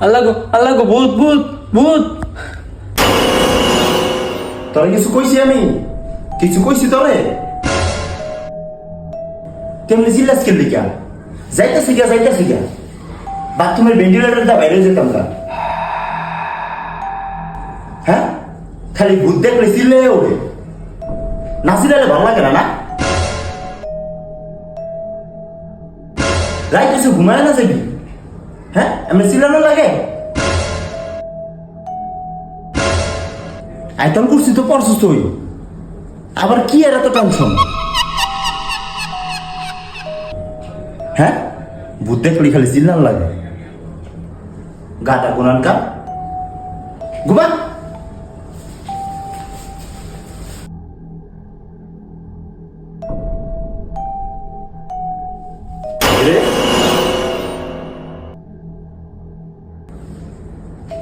আল্লাহ গো আল্লাহ গো, ভূত ভূত ভূত। তোরা কিছু কইছি আমি? কিছু কইছি তোরে? তেমনি জিল্লাস কেন? দিকা যাইতেছে গিয়া যাইতেছে গিয়া। বাথরুমের ভেন্টিলেটর দা বাইরে যেতাম না হ্যাঁ? খালি ভূত দেখলে চিল্লে ওরে। না চিল্লালে ভালো লাগে না না? রাই কিছু ঘুমায় না যাবি? হ্যাঁ এমনি চিল্লানো লাগে? আইতন করছি তো পরশুস তুই। আবার কি এর এত টেনশন হ্যাঁ ভূত দেখলি খালি চিল্লান লাগে। গাটা গুনান কা গুবা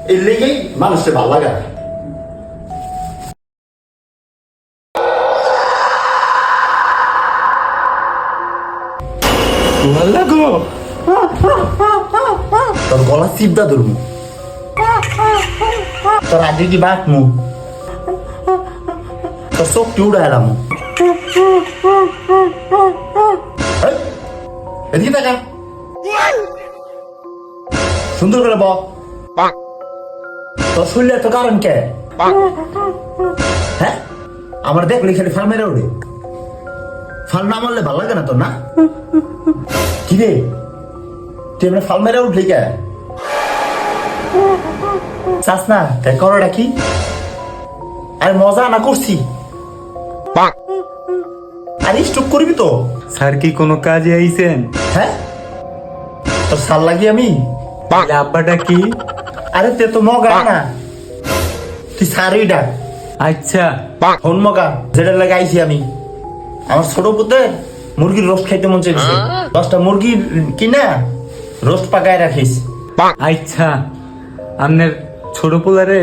এর লেগেই মানুষের ভালো লাগে না। আল্লাহ গো তোর গলা চিপদা ধরবো তোর আগে কি বাট মু তোর চোখটি উড়ে এলাম এই, এদিকে দেখা সুন্দর করে বল শরীরে তো কারণ কে? হ্যাঁ? আমার দেখলি খালি ফাল মেরে ওড়ে ফাল না মারলে ভালো লাগে না তোর না? কি রে? তুই এমনি ফাল মেরে উঠলি কে? চাস না তাই করোটা কি? আরে মজা না করছি? আরে স্টপ করবি তো। স্যার কি কোনো কাজে আইছেন? হ্যাঁ? তোর সাল লাগি আমি? আব্বাটা কি? আরে তে তো মগা না। তুই সারই ডাক আচ্ছা হন মগা যেটা লাগে আইছি আমি। আমার ছোট পুতে মুরগির রোস্ট খাইতে মন চাইছে দশটা মুরগি কিনা রোস্ট পাকায় রাখিস। আচ্ছা। আপনার ছোট পোলারে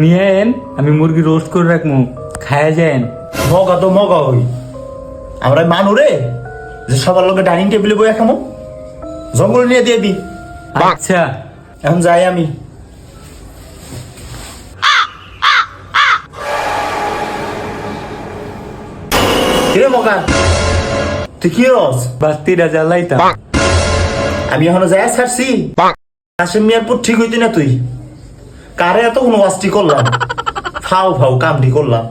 নিয়ে এন আমি মুরগি রোস্ট করে রাখব খায়া যান মগা তো মগা হই আমরা মানু রে যে সবার লোকে ডাইনিং টেবিলে বইয়া খামো। জঙ্গল নিয়ে দিয়ে দি আচ্ছা। এখন যাই আমি। কিরে মকা তুই কি হস বাস্তিরা জ্বালাইতাম। আমি এখনও যাই ছাড়ছি। কাশিম মিয়ারপুর ঠিক হইতি না তুই? কারে এত কোনো ওয়াস্টি করলাম? ফাও ফাও কামটি করলাম।